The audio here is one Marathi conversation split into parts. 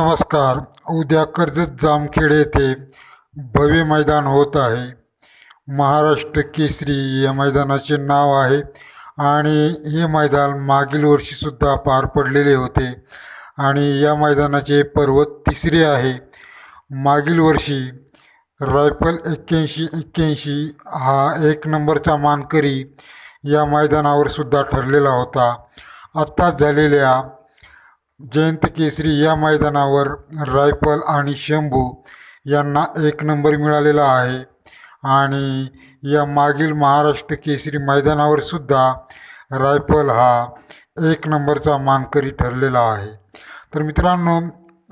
नमस्कार. उद्या कर्जत जामखेड येथे भव्य मैदान होत आहे. महाराष्ट्र केसरी या मैदानाचे नाव आहे आणि हे मैदान मागील वर्षीसुद्धा पार पडलेले होते आणि या मैदानाचे पर्वत तिसरे आहे. मागील वर्षी रायफल एक्क्याऐंशी एक्क्याऐंशी हा एक नंबरचा मानकरी या मैदानावर सुद्धा ठरलेला होता. आत्ताच झालेल्या जयंत केसरी या मैदानावर रायफल आणि शंभू यांना एक नंबर मिळालेला आहे. आणि या मागील महाराष्ट्र केसरी मैदानावर सुद्धा रायफल हा एक नंबरचा मानकरी ठरलेला आहे. तर मित्रांनो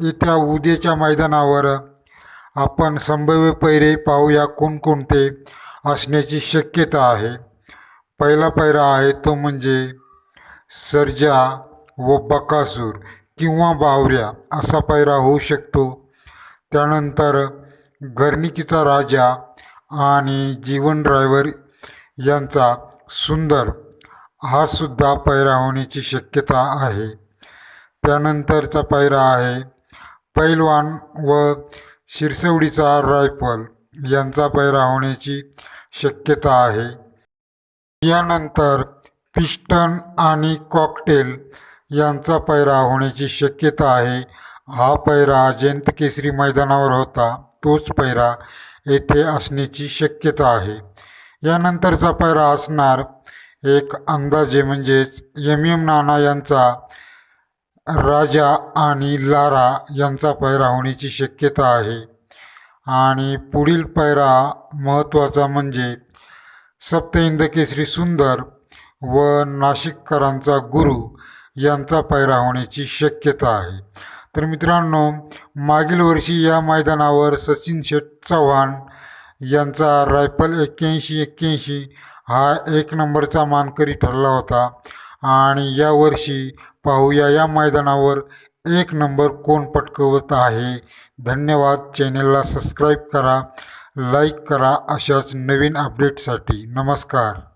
येत्या उद्याच्या मैदानावर आपण संभाव्य पैरे पाहूया कोणकोणते असण्याची शक्यता आहे. पहिला पैरा आहे तो म्हणजे सर्जा व बकासूर किंवा बावऱ्या असा पायरा होऊ शकतो. त्यानंतर गर्निकीचा राजा आणि जीवन ड्रायव्हर यांचा सुंदर हा सुद्धा पायरा होण्याची शक्यता आहे. त्यानंतरचा पायरा आहे पैलवान व शिरसवडीचा रायफल यांचा पायरा होण्याची शक्यता आहे. यानंतर पिस्टन आणि कॉकटेल यांचा पैरा होण्याची शक्यता आहे. हा पैरा जयंत केसरी मैदानावर होता. तोच पैरा येथे असण्याची शक्यता आहे. यानंतरचा पैरा असणार एक अंदाजे म्हणजेच यम एम नाना यांचा राजा आणि लारा यांचा पैरा होण्याची शक्यता आहे. आणि पुढील पैरा महत्त्वाचा म्हणजे सप्तहिंद केसरी सुंदर व नाशिककरांचा गुरु यांचा पायरा होण्याची शक्यता आहे. तर मित्रांनो मागील वर्षी या मैदानावर सचिन शेठ चव्हाण यांचा रायफल एक्क्याऐंशी एक्क्याऐंशी हा एक नंबरचा मानकरी ठरला होता. आणि यावर्षी पाहूया या मैदानावर एक नंबर कोण पटकवत आहे. धन्यवाद. चॅनेलला सबस्क्राईब करा लाईक करा अशाच नवीन अपडेटसाठी. नमस्कार.